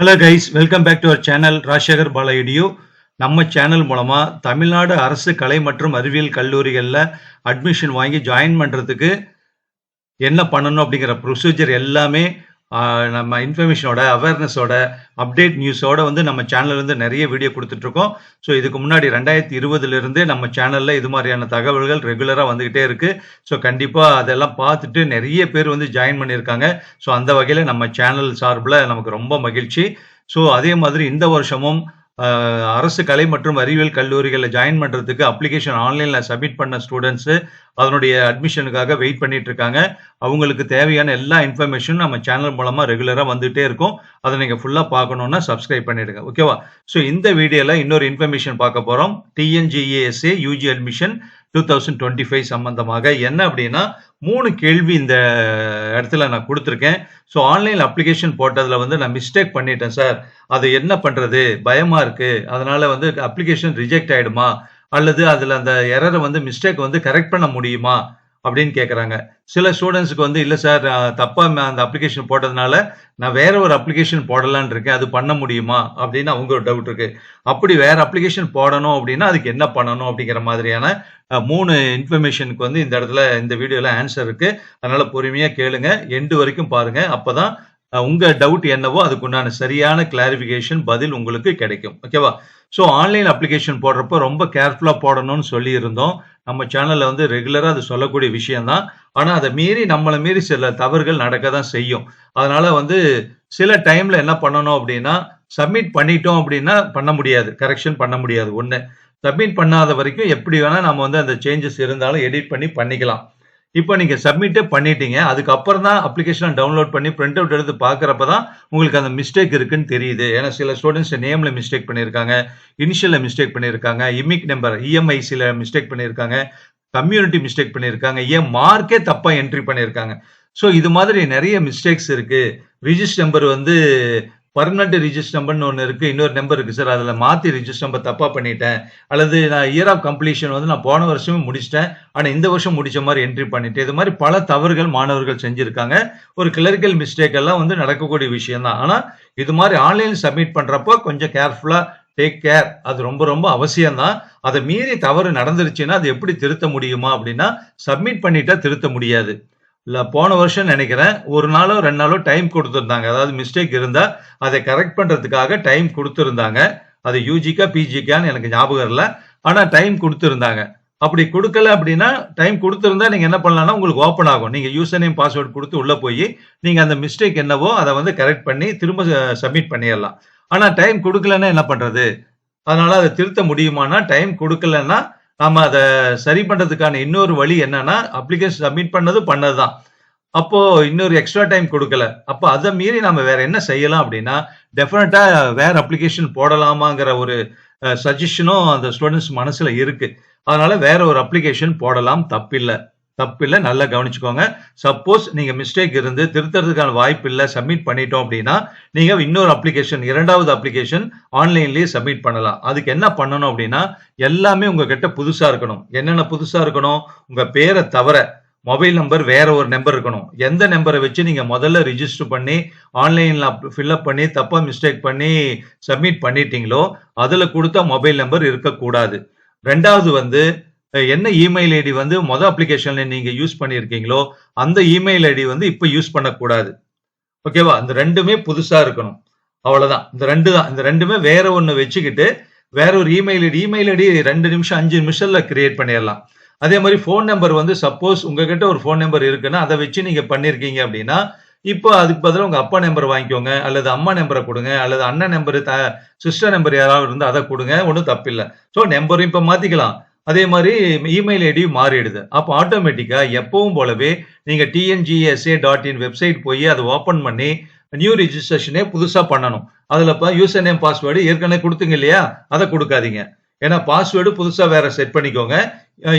Hello guys welcome back to our channel Rajasekar பாலயடியோ நம்ம channel மூலமாக தமிழ்நாடு அரசு கலை மற்றும் அறிவியல் கல்லூரிகளில் அட்மிஷன் வாங்கி ஜாயின் பண்ணுறதுக்கு என்ன பண்ணணும் அப்படிங்கிற ப்ரொசீஜர் எல்லாமே நம்ம இன்ஃபர்மேஷனோட அவேர்னஸோட அப்டேட் நியூஸோட வந்து நம்ம சேனல்லேருந்து நிறைய வீடியோ கொடுத்துட்ருக்கோம். ஸோ இதுக்கு முன்னாடி ரெண்டாயிரத்தி இருபதுலேருந்தே நம்ம சேனலில் இது மாதிரியான தகவல்கள் ரெகுலராக வந்துக்கிட்டே இருக்குது ஸோ கண்டிப்பாக அதெல்லாம் பார்த்துட்டு நிறைய பேர் வந்து ஜாயின் பண்ணியிருக்காங்க. ஸோ அந்த வகையில் நம்ம சேனல் சார்பில் நமக்கு ரொம்ப மகிழ்ச்சி. ஸோ அதே மாதிரி இந்த வருஷமும் அரசு கலை மற்றும் அறிவியல் கல்லூரிகளில் ஜாயின் பண்ணுறதுக்கு அப்ளிகேஷன் ஆன்லைனில் சப்மிட் பண்ண ஸ்டூடெண்ட்ஸு அதனுடைய அட்மிஷனுக்காக வெயிட் பண்ணிட்டு இருக்காங்க அவங்களுக்கு தேவையான எல்லா இன்ஃபர்மேஷனும் நம்ம சேனல் மூலமாக ரெகுலராக வந்துகிட்டே இருக்கும். அதை நீங்கள் ஃபுல்லாக பார்க்கணுன்னா சப்ஸ்கிரைப் பண்ணிடுங்க. ஓகேவா ஸோ இந்த வீடியோவில் இன்னொரு இன்ஃபர்மேஷன் பார்க்க போகிறோம் TNGASA UG admission two thousand twenty five சம்மந்தமாக என்ன அப்படின்னா மூணு கேள்வி இந்த இடத்துல நான் கொடுத்துருக்கேன். ஸோ ஆன்லைன் அப்ளிகேஷன் போட்டதில் வந்து நான் மிஸ்டேக் பண்ணிட்டேன் சார் அது என்ன பண்ணுறது பயமாக இருக்குது அதனால் வந்து அப்ளிகேஷன் ரிஜெக்ட் ஆகிடுமா அல்லது அதில் அந்த எரரை வந்து மிஸ்டேக் வந்து கரெக்ட் பண்ண முடியுமா அப்படின்னு கேட்குறாங்க சில ஸ்டூடெண்ட்ஸுக்கு வந்து இல்லை சார் தப்பாக அந்த அப்ளிகேஷன் போட்டதுனால நான் வேற ஒரு அப்ளிகேஷன் போடலான்னு இருக்கேன். அது பண்ண முடியுமா? அப்படின்னு அவங்க ஒரு டவுட் இருக்கு. அப்படி வேற அப்ளிகேஷன் போடணும் அப்படின்னா அதுக்கு என்ன பண்ணணும் அப்படிங்கிற மாதிரியான மூணு இன்ஃபர்மேஷனுக்கு வந்து இந்த இடத்துல இந்த வீடியோவில் ஆன்சர் இருக்கு. அதனால பொறுமையாக கேளுங்க. எண்டு வரைக்கும் பாருங்க. அப்போதான் உங்க டவுட் என்னவோ அதுக்குண்டான சரியான கிளாரிபிகேஷன் பதில் உங்களுக்கு கிடைக்கும். ஓகேவா ஸோ ஆன்லைன் அப்ளிகேஷன் போடுறப்போ ரொம்ப கேர்ஃபுல்லாக போடணும்னு சொல்லியிருந்தோம். நம்ம சேனலில் வந்து ரெகுலராக அது சொல்லக்கூடிய விஷயம்தான். ஆனால் அதை மீறி நம்மளை மீறி சில தவறுகள் நடக்க தான் செய்யும். அதனால வந்து சில டைமில் என்ன பண்ணணும் அப்படின்னா சப்மிட் பண்ணிட்டோம் அப்படின்னா பண்ண முடியாது. கரெக்ஷன் பண்ண முடியாது. ஒன்று சப்மிட் பண்ணாத வரைக்கும் எப்படி வேணால் நம்ம வந்து அந்த சேஞ்சஸ் இருந்தாலும் எடிட் பண்ணி பண்ணிக்கலாம். இப்போ நீங்க சப்மிட்டே பண்ணிட்டீங்க. அதுக்கப்புறம் தான் அப்ளிகேஷனை டவுன்லோட் பண்ணி பிரிண்ட் அவுட் எடுத்து பார்க்குறப்ப தான் உங்களுக்கு அந்த மிஸ்டேக் இருக்குன்னு தெரியுது. ஏன்னா சில ஸ்டூடெண்ட்ஸ் நேம்ல மிஸ்டேக் பண்ணியிருக்காங்க இனிஷியலில் மிஸ்டேக் பண்ணியிருக்காங்க இமிக் நம்பர் இஎம்ஐசியில் மிஸ்டேக் பண்ணியிருக்காங்க கம்யூனிட்டி மிஸ்டேக் பண்ணியிருக்காங்க ஏன் மார்க்கே தப்பாக என்ட்ரி பண்ணியிருக்காங்க ஸோ இது மாதிரி நிறைய மிஸ்டேக்ஸ் இருக்குது ரிஜிஸ்டர் நம்பர் வந்து பர்மனண்ட் ரிஜிஸ்டர் நம்பர்னு ஒன்று இருக்கு. இன்னொரு நம்பர் இருக்கு சார் அதில் மாற்றி ரிஜிஸ்டர் நம்பர் தப்பாக பண்ணிட்டேன். அல்லது நான் இயர் ஆஃப் கம்ப்ளீஷன் வந்து நான் போன வருஷமே முடிச்சிட்டேன். ஆனால் இந்த வருஷம் முடிச்ச மாதிரி என்ட்ரி பண்ணிட்டேன். இது மாதிரி பல தவறுகள் மாணவர்கள் செஞ்சிருக்காங்க. ஒரு கிளரிக்கல் மிஸ்டேக் எல்லாம் வந்து நடக்கக்கூடிய விஷயம் தான். ஆனால் இது மாதிரி ஆன்லைன் சப்மிட் பண்ணுறப்போ கொஞ்சம் கேர்ஃபுல்லாக டேக் கேர் அது ரொம்ப ரொம்ப அவசியம்தான் அதை மீறி தவறு நடந்துருச்சுன்னா அது எப்படி திருத்த முடியுமா அப்படின்னா சப்மிட் பண்ணிட்டா திருத்த முடியாது. இல்லை போன வருஷம் நினைக்கிறேன் ஒரு நாளோ ரெண்டு நாளோ டைம் கொடுத்துருந்தாங்க. அதாவது மிஸ்டேக் இருந்தால் அதை கரெக்ட் பண்ணுறதுக்காக டைம் கொடுத்துருந்தாங்க. அது யூஜிக்கா பிஜிக்கான்னு எனக்கு ஞாபகம் இல்லை ஆனால் டைம் கொடுத்துருந்தாங்க. அப்படி கொடுக்கல அப்படின்னா டைம் கொடுத்துருந்தா நீங்கள் என்ன பண்ணலாம்னா உங்களுக்கு ஓப்பன் ஆகும். நீங்கள் யூசர் நேம் பாஸ்வேர்டு கொடுத்து உள்ளே போய் நீங்கள் அந்த மிஸ்டேக் என்னவோ அதை வந்து கரெக்ட் பண்ணி திரும்ப சப்மிட் பண்ணிடலாம். ஆனால் டைம் கொடுக்கலன்னா என்ன பண்ணுறது அதனால் அதை திருத்த முடியுமானா டைம் கொடுக்கலன்னா நாம அதை சரி பண்றதுக்கான இன்னொரு வழி என்னன்னா அப்ளிகேஷன் சப்மிட் பண்ணது பண்ணதுதான். அப்போ இன்னொரு எக்ஸ்ட்ரா டைம் கொடுக்கல. அப்போ அதை மீறி நம்ம வேற என்ன செய்யலாம் அப்படின்னா டெஃபினட்டா வேற அப்ளிகேஷன் போடலாமாங்கிற ஒரு சஜஷனும் அந்த ஸ்டூடெண்ட்ஸ் மனசுல இருக்கு. அதனால வேற ஒரு அப்ளிகேஷன் போடலாம். தப்பில்லை. தப்பில்லை நல்லா கவனிச்சுக்கோங்க. சப்போஸ் நீங்கள் மிஸ்டேக் இருந்து திருத்துறதுக்கான வாய்ப்பு இல்லை சப்மிட் பண்ணிட்டோம் அப்படின்னா நீங்கள் இன்னொரு அப்ளிகேஷன் இரண்டாவது அப்ளிகேஷன் ஆன்லைன்லேயே சப்மிட் பண்ணலாம். அதுக்கு என்ன பண்ணணும் அப்படின்னா எல்லாமே உங்ககிட்ட புதுசாக இருக்கணும். என்னென்ன புதுசாக இருக்கணும்? உங்கள் பேரை தவிர மொபைல் நம்பர் வேற ஒரு நம்பர் இருக்கணும். எந்த நம்பரை வச்சு நீங்கள் முதல்ல ரிஜிஸ்டர் பண்ணி ஆன்லைனில் ஃபில்அப் பண்ணி தப்பாக மிஸ்டேக் பண்ணி சப்மிட் பண்ணிட்டீங்களோ அதில் கொடுத்த மொபைல் நம்பர் இருக்கக்கூடாது. ரெண்டாவது வந்து என்ன இமெயில் ஐடி வந்து மொதல் அப்ளிகேஷன்ல நீங்க யூஸ் பண்ணியிருக்கீங்களோ அந்த இமெயில் ஐடி வந்து இப்போ யூஸ் பண்ணக்கூடாது. ஓகேவா இந்த ரெண்டுமே புதுசா இருக்கணும். அவ்வளவுதான். இந்த ரெண்டு தான். இந்த ரெண்டுமே வேற ஒன்று வச்சுக்கிட்டு வேற ஒரு இமெயில் ஐடி இமெயில் ஐடி ரெண்டு நிமிஷம் அஞ்சு நிமிஷம்ல கிரியேட் பண்ணிடலாம். அதே மாதிரி ஃபோன் நம்பர் வந்து சப்போஸ் உங்ககிட்ட ஒரு ஃபோன் நம்பர் இருக்குன்னா அதை வச்சு நீங்க பண்ணிருக்கீங்க அப்படின்னா இப்போ அதுக்கு பதிலாக உங்க அப்பா நம்பர் வாங்கிக்கோங்க அல்லது அம்மா நம்பரை கொடுங்க அல்லது அண்ணன் நம்பர் த சிஸ்டர் நம்பர் யாராவது இருந்தால் அதை கொடுங்க. ஒன்றும் தப்பில்லை. ஸோ நம்பரும் இப்போ மாத்திக்கலாம். அதே மாதிரி இமெயில் ஐடியும் மாறிடுது. அப்போ ஆட்டோமேட்டிக்காக எப்பவும் போலவே நீங்கள் டிஎன்ஜிஎஸ்ஏ டாட் இன் வெப்சைட் போய் அதை ஓப்பன் பண்ணி நியூ ரிஜிஸ்ட்ரேஷனே புதுசாக பண்ணணும். அதில் இப்போ யூசர் நேம் பாஸ்வேர்டு ஏற்கனவே கொடுத்துங்க இல்லையா? அதை கொடுக்காதீங்க. ஏன்னா பாஸ்வேர்டு புதுசாக வேற செட் பண்ணிக்கோங்க.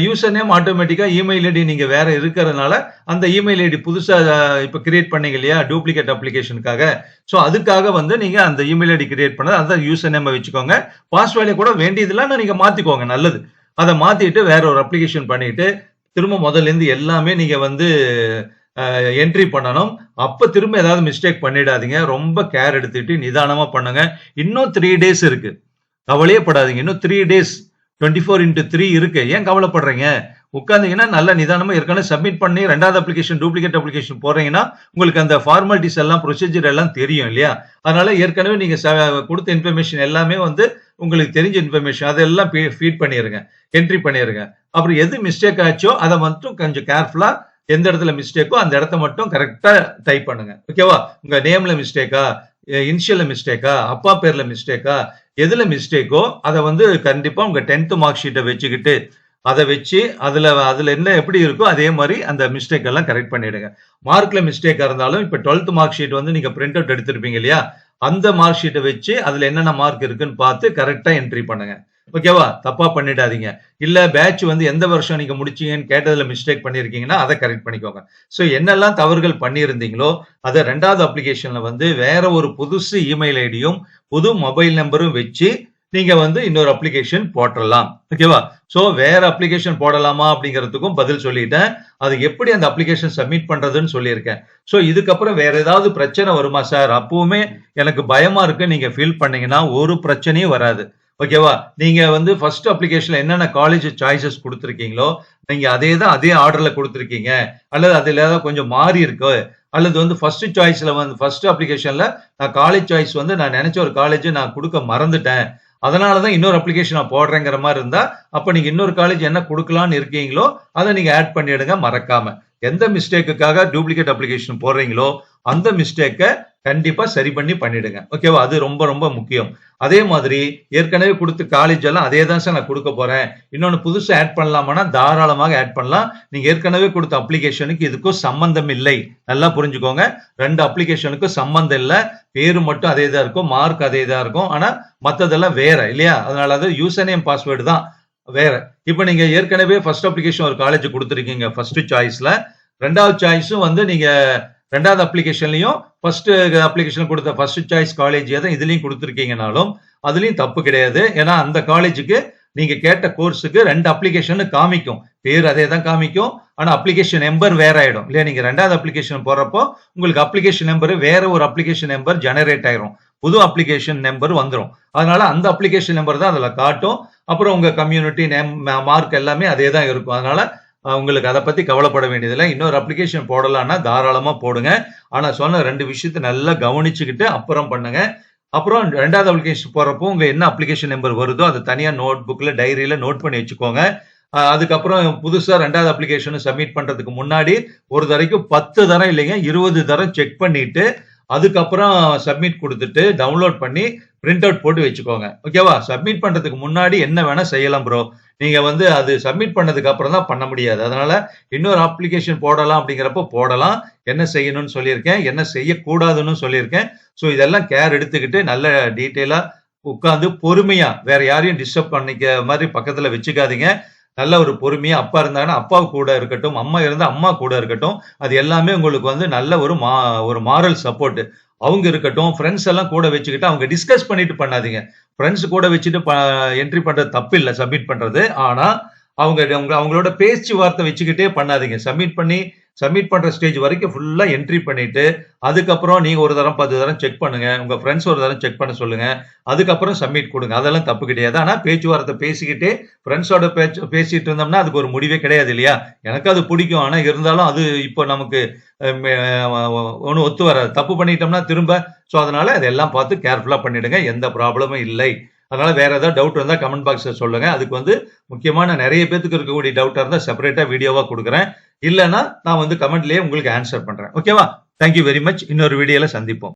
யூசர் நேம் ஆட்டோமேட்டிக்காக இமெயில் ஐடி நீங்கள் வேற இருக்கிறதுனால அந்த இமெயில் ஐடி புதுசாக இப்போ கிரியேட் பண்ணீங்க இல்லையா? டூப்ளிகேட் அப்ளிகேஷனுக்காக ஸோ அதுக்காக வந்து நீங்கள் அந்த இமெயில் ஐடி கிரியேட் பண்ணது அந்த யூசர் நேமை வச்சுக்கோங்க. பாஸ்வேர்டை கூட வேண்டியதுலாம் நீங்கள் மாற்றிக்கோங்க நல்லது. அதை மாத்திட்டு வேற ஒரு அப்ளிகேஷன் பண்ணிட்டு திரும்ப முதல்ல இருந்து எல்லாமே நீங்க வந்து என்ட்ரி பண்ணணும். அப்ப திரும்ப ஏதாவது மிஸ்டேக் பண்ணிடாதீங்க. ரொம்ப கேர் எடுத்துக்கிட்டு நிதானமா பண்ணுங்க. இன்னும் த்ரீ டேஸ் இருக்கு. கவலையே படாதீங்க. இன்னும் three days twenty four into three இருக்கு. ஏன் கவலைப்படுறீங்க? உட்காந்தீங்கன்னா நல்ல நிதானமா ஏற்கனவே சப்மிட் பண்ணி ரெண்டாவது அப்ளிகேஷன் டூப்ளிகேட் அப்ளிகேஷன் போடுறீங்கன்னா உங்களுக்கு அந்த ஃபார்மாலிட்டிஸ் எல்லாம் ப்ரொசீஜர் எல்லாம் தெரியும் இல்லையா? அதனால ஏற்கனவே நீங்க ச- கொடுத்த இன்ஃபர்மேஷன் எல்லாமே வந்து உங்களுக்கு தெரிஞ்ச இன்ஃபர்மேஷன் அதெல்லாம் ஃபீட் பண்ணிடுங்க என்ட்ரி பண்ணிடுங்க அப்புறம் எது மிஸ்டேக் ஆச்சோ அதை மட்டும் கொஞ்சம் கேர்ஃபுல்லாக எந்த இடத்துல மிஸ்டேக்கோ அந்த இடத்த மட்டும் கரெக்டாக டைப் பண்ணுங்க. ஓகேவா உங்கள் நேமில் மிஸ்டேக்கா இனிஷியலில் மிஸ்டேக்கா அப்பா பேரில் மிஸ்டேக்கா எதில் மிஸ்டேக்கோ அதை வந்து கண்டிப்பாக உங்கள் டென்த்து மார்க் ஷீட்டை வச்சுக்கிட்டு அதை வச்சு அதில் அதில் என்ன எப்படி இருக்கோ அதே மாதிரி அந்த மிஸ்டேக் எல்லாம் கரெக்ட் பண்ணிடுங்க. மார்க்கில் மிஸ்டேக்காக இருந்தாலும் இப்போ டுவெல்த் மார்க் ஷீட் வந்து நீங்கள் பிரிண்ட் அவுட் எடுத்திருப்பீங்க இல்லையா? அந்த மார்க் ஷீட்டை வச்சு அதுல என்னென்ன மார்க் இருக்குன்னு பார்த்து கரெக்டா என்ட்ரி பண்ணுங்க. ஓகேவா தப்பா பண்ணிடாதீங்க. இல்ல பேட்ச் வந்து எந்த வருஷம் நீங்க முடிச்சீங்கன்னு கேட்டதுல மிஸ்டேக் பண்ணிருக்கீங்கன்னா அதை கரெக்ட் பண்ணிக்கோங்க. ஸோ என்னெல்லாம் தவறுகள் பண்ணியிருந்தீங்களோ அதை ரெண்டாவது அப்ளிகேஷன்ல வந்து வேற ஒரு புதுசு இமெயில் ஐடியும் புது மொபைல் நம்பரும் வச்சு நீங்க வந்து இன்னொரு அப்ளிகேஷன் போட்டலாம் ஓகேவா சோ வேற அப்ளிகேஷன் போடலாமா அப்படிங்கிறதுக்கும் பதில் சொல்லிட்டேன். அது எப்படி அந்த அப்ளிகேஷன் சப்மிட் பண்றதுன்னு சொல்லியிருக்கேன். சோ இதுக்கப்புறம் வேற ஏதாவது பிரச்சனை வருமா சார்? அப்பவுமே எனக்கு பயமா இருக்கு. நீங்க ஃபீல் பண்ணீங்கன்னா ஒரு பிரச்சனையும் வராது. ஓகேவா நீங்க வந்து ஃபர்ஸ்ட் அப்ளிகேஷன்ல என்னென்ன காலேஜ் சாய்ஸஸ் கொடுத்துருக்கீங்களோ நீங்க அதே தான் அதே ஆர்டர்ல கொடுத்துருக்கீங்க. அல்லது அதுல ஏதாவது கொஞ்சம் மாறி இருக்கு. அல்லது வந்து ஃபர்ஸ்ட் சாய்ஸ்ல வந்து ஃபர்ஸ்ட் அப்ளிகேஷன்ல நான் காலேஜ் சாய்ஸ் வந்து நான் நினைச்ச ஒரு காலேஜ் நான் கொடுக்க மறந்துட்டேன். அதனால தான் இன்னொரு அப்ளிகேஷன் நான் போடுறேங்கிற மாதிரி இருந்தால் அப்போ நீங்கள் இன்னொரு காலேஜ் என்ன கொடுக்கலான்னு இருக்கீங்களோ அதை நீங்கள் ஆட் பண்ணிடுங்க மறக்காமல் எந்த மிஸ்டேக்குக்காக டூப்ளிகேட் அப்ளிகேஷன் போடுறீங்களோ அந்த மிஸ்டேக்கை கண்டிப்பா சரி பண்ணி பண்ணிடுங்க. ஓகேவா அது ரொம்ப ரொம்ப முக்கியம். அதே மாதிரி ஏற்கனவே கொடுத்த காலேஜ் எல்லாம் அதே தான் சார் நான் கொடுக்க போறேன். இன்னொன்று புதுசாக ஆட் பண்ணலாமா தாராளமாக ஆட் பண்ணலாம். நீங்க ஏற்கனவே கொடுத்த அப்ளிகேஷனுக்கு இதுக்கும் சம்பந்தம் இல்லை. நல்லா புரிஞ்சுக்கோங்க. ரெண்டு அப்ளிகேஷனுக்கும் சம்பந்தம் இல்லை. பேர் மட்டும் அதே தான் இருக்கும். மார்க் அதே தான் இருக்கும். ஆனால் மற்றதெல்லாம் வேற இல்லையா? அதனால அது யூசர் நேம் பாஸ்வேர்டு தான். வேற. இப்போ நீங்க ஏற்கனவே ஃபர்ஸ்ட் அப்ளிகேஷன் ஒரு காலேஜ் கொடுத்துருக்கீங்க. ஃபர்ஸ்ட் சாய்ஸ்ல ரெண்டாவது சாய்ஸும் வந்து நீங்க ரெண்டாவது அப்ளிகேஷன்லையும் ஃபர்ஸ்ட் அப்ளிகேஷன் கொடுத்த ஃபர்ஸ்ட் சாய்ஸ் காலேஜ் தான் இதுலயும் கொடுத்துருக்கீங்கனாலும் அதுலயும் தப்பு கிடையாது. ஏன்னா அந்த காலேஜுக்கு நீங்க கேட்ட கோர்ஸுக்கு ரெண்டு அப்ளிகேஷன் காமிக்கும். பேர் அதே தான் காமிக்கும். ஆனா அப்ளிகேஷன் நம்பர் வேற ஆயிடும். இல்லையா? நீங்க ரெண்டாவது அப்ளிகேஷன் போறப்போ உங்களுக்கு அப்ளிகேஷன் நம்பர் வேற ஒரு அப்ளிகேஷன் நம்பர் ஜெனரேட் ஆயிரும். புது அப்ளிகேஷன் நம்பர் வந்துடும் அதனால அந்த அப்ளிகேஷன் நம்பர் தான் அதில் காட்டும். அப்புறம் உங்கள் கம்யூனிட்டி நேம் மார்க் எல்லாமே அதே தான் இருக்கும். அதனால உங்களுக்கு அதை பற்றி கவலைப்பட வேண்டியதில்லை. இன்னொரு அப்ளிகேஷன் போடலான்னா தாராளமாக போடுங்க. ஆனால் சொன்ன ரெண்டு விஷயத்தை நல்லா கவனிச்சுக்கிட்டு அப்புறம் பண்ணுங்க. அப்புறம் ரெண்டாவது அப்ளிகேஷன் போடுறப்போ உங்கள் என்ன அப்ளிகேஷன் நம்பர் வருதோ அதை தனியாக நோட் புக்கில் டைரியில் நோட் பண்ணி வச்சுக்கோங்க. அதுக்கப்புறம் புதுசாக ரெண்டாவது அப்ளிகேஷனும் சப்மிட் பண்ணுறதுக்கு முன்னாடி ஒரு தடவைக்கு பத்து தரம் இல்லைங்க இருபது தரம் செக் பண்ணிட்டு அதுக்கப்புறம் சப்மிட் கொடுத்துட்டு டவுன்லோட் பண்ணி பிரிண்ட் அவுட் போட்டு வச்சுக்கோங்க. ஓகேவா சப்மிட் பண்ணுறதுக்கு முன்னாடி என்ன வேணால் செய்யலாம் ப்ரோ நீங்கள் வந்து அது சப்மிட் பண்ணதுக்கு அப்புறம் தான் பண்ண முடியாது. அதனால இன்னொரு அப்ளிகேஷன் போடலாம் அப்படிங்கிறப்ப போடலாம். என்ன செய்யணும்னு சொல்லியிருக்கேன். என்ன செய்யக்கூடாதுன்னு சொல்லியிருக்கேன். ஸோ இதெல்லாம் கேர் எடுத்துக்கிட்டு நல்ல டீட்டெயிலாக உட்காந்து பொறுமையாக வேற யாரையும் டிஸ்டர்ப் பண்ணிக்க மாதிரி பக்கத்தில் வச்சுக்காதீங்க. நல்ல ஒரு பொறுமையா அப்பா இருந்தாங்கன்னா அப்பா கூட இருக்கட்டும் அம்மா இருந்தா அம்மா கூட இருக்கட்டும் அது எல்லாமே உங்களுக்கு வந்து நல்ல ஒரு மா ஒரு மாரல் சப்போர்ட் அவங்க இருக்கட்டும் ஃப்ரெண்ட்ஸ் எல்லாம் கூட வச்சுக்கிட்டு அவங்க டிஸ்கஸ் பண்ணிட்டு பண்ணாதீங்க. ஃப்ரெண்ட்ஸ் கூட வச்சுட்டு என்ட்ரி பண்றது தப்பு இல்லை சப்மிட் பண்றது. ஆனா அவங்க அவங்க அவங்களோட பேச்சு வார்த்தை வச்சுக்கிட்டே பண்ணாதீங்க. சப்மிட் பண்ணி சப்மிட் பண்ற ஸ்டேஜ் வரைக்கும் ஃபுல்லா என்ட்ரி பண்ணிட்டு அதுக்கப்புறம் நீங்க ஒரு தரம் பத்து தரம் செக் பண்ணுங்க. உங்க ஃப்ரெண்ட்ஸ் ஒரு தரம் செக் பண்ண சொல்லுங்க. அதுக்கப்புறம் சப்மிட் கொடுங்க. அதெல்லாம் தப்பு கிடையாது. ஆனா பேச்சுவார்த்தை பேசிக்கிட்டே ஃப்ரெண்ட்ஸோட பேச்சு பேசிட்டு இருந்தோம்னா அதுக்கு ஒரு முடிவே கிடையாது இல்லையா? எனக்கு அது பிடிக்கும். ஆனா இருந்தாலும் அது இப்போ நமக்கு ஒன்றும் ஒத்து வராது. தப்பு பண்ணிட்டோம்னா திரும்ப ஸோ அதனால இதெல்லாம் பார்த்து கேர்ஃபுல்லா பண்ணிடுங்க. எந்த ப்ராப்ளமும் இல்லை. அதனால வேற ஏதாவது டவுட் இருந்தால் கமெண்ட் பாக்ஸில் சொல்லுங்க. அதுக்கு வந்து முக்கியமான நிறைய பேத்துக்கு இருக்கக்கூடிய டவுட்டாக இருந்தால் செப்பரேட்டாக வீடியோவாக கொடுக்குறேன். இல்லைன்னா நான் வந்து கமெண்ட்லயே உங்களுக்கு ஆன்சர் பண்றேன். ஓகேவா தேங்க்யூ வெரி மச் இன்னொரு வீடியோல சந்திப்போம்.